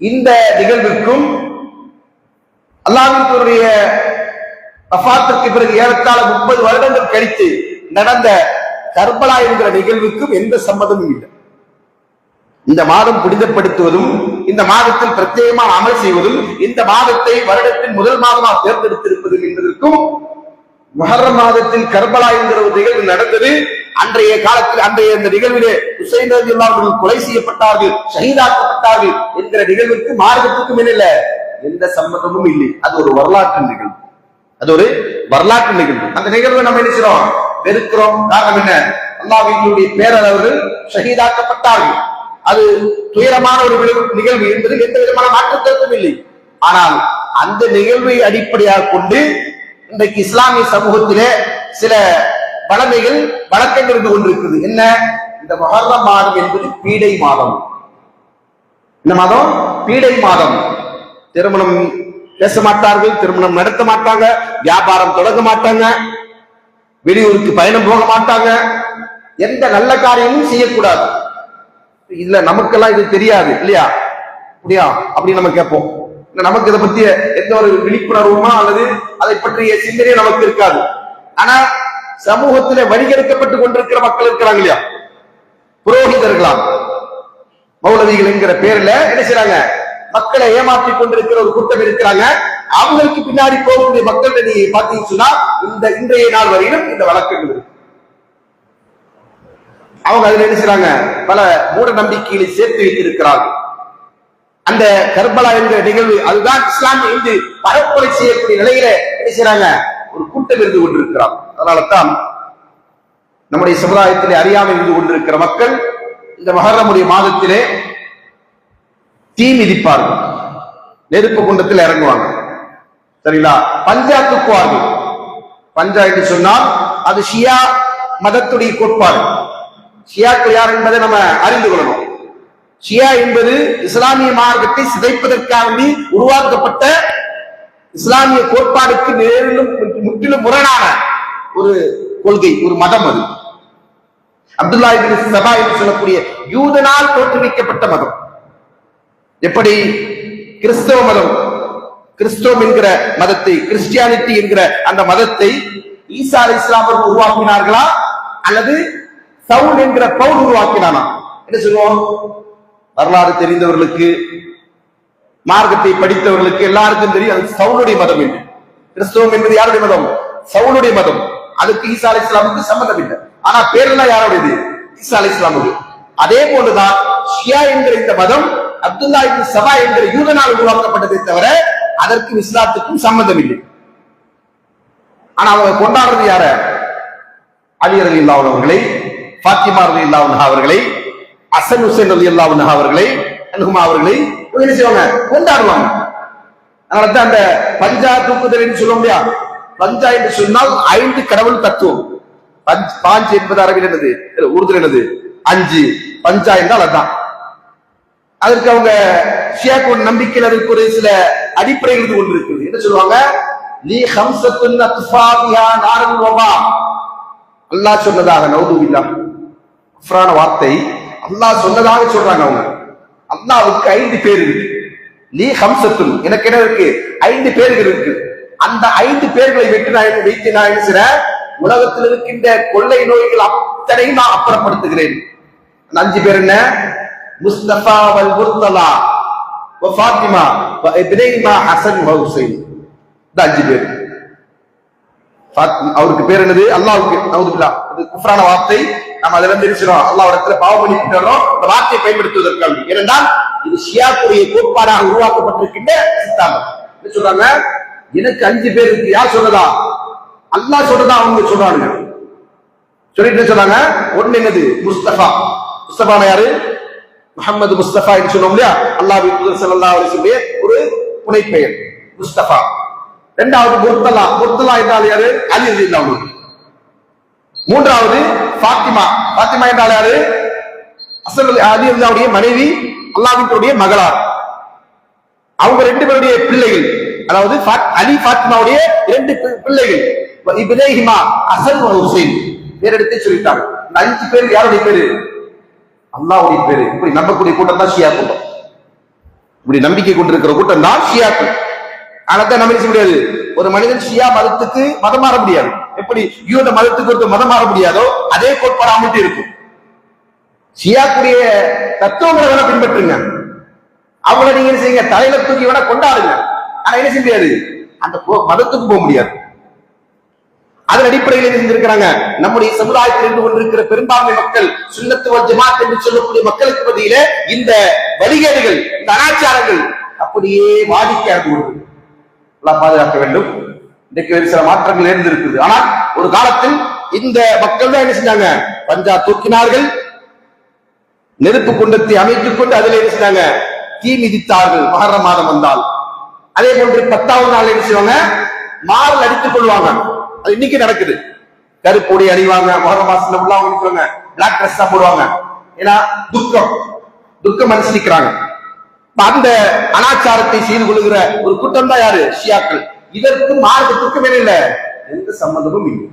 இந்த நிகழ்விற்கும் அல்லாஹினுடைய வஃபாத்திற்கு பிறகு ஏறத்தாழ முப்பது வருடங்கள் கழித்து நடந்த கர்பலா என்கிற நிகழ்வுக்கும் எந்த சம்மதமும் இல்லை. இந்த மாதம் புனிதப்படுத்துவதும் இந்த மாதத்தில் பிரத்யேகமாக அமல் செய்வதும் இந்த மாதத்தை வருடத்தின் முதல் மாதமாக தேர்ந்தெடுத்திருப்பதும் என்பதற்கும் மஹர்ரம் மாதத்தில் கர்பலா என்கிற ஒரு நிகழ்வு நடந்தது. அன்றைய காலத்தில் அன்றைய இந்த நிகழ்விலே ஹுசைன் ரவி அவர்கள் கொலை செய்யப்பட்டார்கள் ஷஹீதாக்கப்பட்டார்கள் என்கிற நிகழ்விற்கு மார்க்கத்துக்கும் இல்லை. எந்த சம்பந்தமும் இல்லை. அது ஒரு வரலாற்று நிகழ்வு. அது ஒரு வரலாற்று நிகழ்வு. அந்த நிகழ்வை நம்ம என்ன வெறுக்கிறோம். காரணம் என்ன? அல்லாவினுடைய பேரர் அவர்கள் ஷஹீதாக்கப்பட்டார்கள். அது துயரமான ஒரு நிகழ்வு என்பதில் எந்த விதமான மாற்றத்திற்கும் இல்லை. ஆனால் அந்த நிகழ்வை அடிப்படையாக கொண்டு இன்றைக்கு இஸ்லாமிய சமூகத்திலே சில வளமைகள் வழக்கங்கள் இருந்து கொண்டிருக்கிறது என்ன? இந்த மொஹர்ரம் மாதம் என்பது பீடை மாதம். இந்த மாதம்? பீடை மாதம். திருமணம் பேச மாட்டார்கள் திருமணம் நடத்த மாட்டாங்க வியாபாரம் தொடங்க மாட்டாங்க வெளியூருக்கு பயணம் போக மாட்டாங்க. எந்த நல்ல காரியமும் செய்யக்கூடாது. இதுல நமக்கெல்லாம் இது தெரியாது இல்லையா? அப்படியா அப்படின்னு நம்ம கேட்போம். நமக்கு இதை பத்திய எந்த ஒரு விழிப்புணர்வுமா அல்லது அதை பற்றிய சிந்தனையும் நமக்கு இருக்காது. ஆனா சமூகத்திலே வழிகெடுக்கப்பட்டு கொண்டிருக்கிற மக்கள் இருக்கிறாங்க இல்லையா? புரோகிதர்களாம். மௌலவிகள் என்கிற பேர்ல என்ன செய்றாங்க? மக்களை ஏமாற்றி கொண்டிருக்கிற ஒரு கூட்டம் இருக்கிறாங்க. அவங்களுக்கு பின்னாடி போகக்கூடிய மக்கள் நீ பாத்தீங்கன்னு சொன்னா இந்த இன்றைய நாள் வரையிலும் இந்த வழக்குகள் இருக்கு. அவங்க அதுல என்ன செய்றாங்க? பல மூட நம்பிக்கைகளை சேர்த்து வைத்திருக்கிறார்கள். அந்த கர்பலா என்ற நிகழ்வு அதுதான் இஸ்லாம் இன்று பரப்புரை செய்யக்கூடிய நிலையில என்ன ஒரு கூட்டம் இருந்து கொண்டிருக்கிறார். அதனால தான் நம்முடைய சமுதாயத்திலே அறியாமல் இருந்து கொண்டிருக்கிற மக்கள் இந்த மகரமுடைய மாதத்திலே தீ மிதிப்பார்கள். நெருப்பு குண்டத்தில் இறங்குவாங்க சரிங்களா? பஞ்சா தூக்குவார்கள் பஞ்சா என்று சொன்னால் அது ஷியா மதத்துடைய கோட்பாடு. ஷியாக்கள் யார் என்பதை நம்ம அறிந்து கொள்ளணும். ஷியா என்பது இஸ்லாமிய மார்க்கத்தை சிதைப்பதற்காக உருவாக்கப்பட்ட இஸ்லாமிய கோட்பாடுக்கு நேரிலும் முற்றிலும் முரணான ஒரு கொள்கை ஒரு மதம் அது. அப்துல்லா இப்னு சபா என்று சொல்லக்கூடிய யூதனால் தோற்றுவிக்கப்பட்ட மதம். எப்படி? கிறிஸ்தவ மதம். கிறிஸ்தவம் என்கிற மதத்தை கிறிஸ்டியானிட்டி என்கிற அந்த மதத்தை ஈசா அலி இஸ்லாமர் உருவாக்கினார்களா? அல்லது சவுல் என்கிற பவுல் உருவாக்கினானா? என்ன சொல்லுவோம்? வரலாறு தெரிந்தவர்களுக்கு மார்க்கத்தை படித்தவர்களுக்கு எல்லாருக்கும் தெரியும் அது சவுளுடைய மதம் என்று. கிறிஸ்தவம் என்பது யாருடைய மதம்? சவுளுடைய மதம். அதுக்கு ஈசா அலி இஸ்லாமுக்கு சம்பந்தம் இல்லை. ஆனா பேரெல்லாம் யாருடையது? ஈசா அலி இஸ்லாமுக்கு. அதே போலதான் ஷியா என்கிற இந்த மதம் அப்துல்லா இப்னு சபா என்கிற யூதனால் உருவாக்கப்பட்டதை தவிர அதற்கும் இஸ்லாத்துக்கும் சம்பந்தம் இல்லை. ஆனா அவங்க கொண்டாடுறது யார? அலி அலி இல்லாவுன் பாத்திமா அலி இல்லாவுன் அவர்களை அசன் ஹுசைன் அலி அல்லா அவர்களை அனுகுமா அவர்களை என்ன செய்வாங்க கொண்டாடுவாங்க. அதனால தான் அந்த பஞ்சா தூக்குதல் சொல்ல இல்லையா? பஞ்சா என்று சொன்னால் ஐந்து கடவுள் தத்துவம். பஞ்ச் பாஞ்சு என்பது அரபில் என்னது? உருது என்னது? அஞ்சு. பஞ்சா என்றால் அதான். அதற்கு அவங்க ஷியாக்கோட நம்பிக்கையில் அதற்கு ஒரு சில அடிப்படைகள் ஒன்று இருக்குது. என்ன சொல்லுவாங்க? நீ ஹம்சத்துன் அத்ஃபாபியா நாரல் வபா அல்லாஹ் சொன்னதாக நௌதுபில்லா குஃப்ரான வார்த்தை. அல்லாஹ் சொன்னதாக சொல்றாங்க அவங்க. அல்லாவுக்கு ஐந்து பேர் இருக்கு. நீ ஹம்சத்துன். எனக்கு என்ன இருக்கு? ஐந்து பேர்கள் இருக்கு. அந்த ஐந்து பேர்களை வைத்து நான் வைத்து நான் என்ன செய்றேன் உலகத்தில் இருக்கின்ற கொள்ளை நோய்கள் அத்தனையும் நான் அப்புறப்படுத்துகிறேன். அந்த அஞ்சு பேர் என்ன? முஸ்தபா வல் முர்தலா ஃபாத்திமா வ இப்ராஹிமா ஹசன் ஹுசைன். இந்த அஞ்சு பேர். ஃபாத்- அவருக்கு பேர் என்னது? அல்லாவுக்கு நவுதுபில்லா. இது குஃப்ரான வார்த்தை. நம்ம அதிலிருந்து தெரிஞ்சிடும் அல்லாஹ் இடத்துல பாவம் பண்ணிட்டு வர்றோம் இந்த வார்த்தையை பயன்படுத்துவதற்காக ஏனென்றால் இது ஷியாக்குரிய கோட்பாடாக உருவாக்கப்பட்டிருக்கின்ற சித்தாந்தம். என்ன சொல்றாங்க? எனக்கு அஞ்சு பேர் இருக்கு. யார் சொல்றதா? அல்லாஹ் சொல்றதா? அவங்க சொல்றாங்க சொல்லிட்டு சொன்னாங்க ஒண்ணு என்னது? முஸ்தபா. முஸ்தபா யாரு? முகமது முஸ்தபா என்று சொன்னோம் இல்லையா? அல்லாஹ் சல்லா அலைஹி வஸல்லம் ஒரு புனைப்பெயர். முஸ்தபா. இரண்டாவது முர்த்தலா. முர்த்தலா என்றால் யாரு? அலி ரலியல்லாஹு மூன்றாவது ஃபாத்திமா. ஃபாத்திமா என்றால் யாரு? அசல் அலி ரலியல்லாஹுடைய மனைவி அல்லாஹ்வினுடைய மகளார். அவங்க ரெண்டு பேருடைய பிள்ளைகள். அதாவது அலி ஃபாத்திமாவுடைய இரண்டு பி- பிள்ளைகள். இப்ரேஹிமா அசல் ஹுசைன். பேர் சொல்லிட்டாங்க. அஞ்சு பேர் யாருடைய பேரு? அல்லாவுடைய பேரு. இப்படி நம்பக்கூடிய கூட்டம் தான் ஷியா கூட்டம். இப்படி நம்பிக்கை கொண்டிருக்கிற கூட்டம் தான் ஷியாக்கள் அதான் நம்ம முடியாது? ஒரு மனிதன் ஷியா மதத்துக்கு மதம் மாற முடியாது. எப்படி யூத மதத்துக்கு ஒருத்தர் மதம் மாற முடியாதோ அதே கோட்பாடு அமைட்டு இருக்கும். ஷியாக்குடைய தத்துவங்களை வேணா பின்பற்றுங்க. அவங்கள நீங்க என்ன செய்யுங்க? தலையில தூக்கி வேணா கொண்டாடுங்க. ஆனா என்ன செய்ய முடியாது அந்த கோ- மதத்துக்கு போக முடியாது. அதன் அடிப்படையில் என்ன செஞ்சிருக்கிறாங்க? நம்முடைய சமுதாயத்தில் இருந்து கொண்டிருக்கிற பெரும்பான்மை மக்கள் சுன்னத்து வல் ஜமாத் என்று சொல்லக்கூடிய மக்களுக்கு மத்தியில இந்த வழிகேடுகள் இந்த அனாச்சாரங்கள் அப்படியே வாடிக்கையாக பாதுகாக்க வேண்டும். இன்றைக்கு வேறு சில மாற்றங்கள் இருந்திருக்குது ஆனால் ஒரு காலத்தில் இந்த மக்கள் தான் என்ன செஞ்சாங்க? பஞ்சா தூக்கினார்கள். நெருப்பு குண்டத்தை அமைத்துக் கொண்டு அதில் என்ன செஞ்சாங்க? தீ மிதித்தார்கள். மகர மாதம் வந்தால். அதே போன்று பத்தாவது நாள் என்ன செய்வாங்க? மாறல் அடித்துக் கொள்வாங்க. அது இன்னைக்கு நடக்குது. கருப்பொடி அணிவாங்க. மகர மாசத்துல உள்ளவங்க நினைச்சுவாங்க பிளாக் ட்ரெஸ் தான் போடுவாங்க. ஏன்னா துக்கம். துக்கம் அனுசரிக்கிறாங்க. அந்த அனாச்சாரத்தை செய்து கொள்கிற ஒரு கூட்டம் தான் யாரு? ஷியாக்கள். இதற்கு மார்க்கத்துக்கும் என்ன இல்லை. எந்த சம்பந்தமும் இல்லை.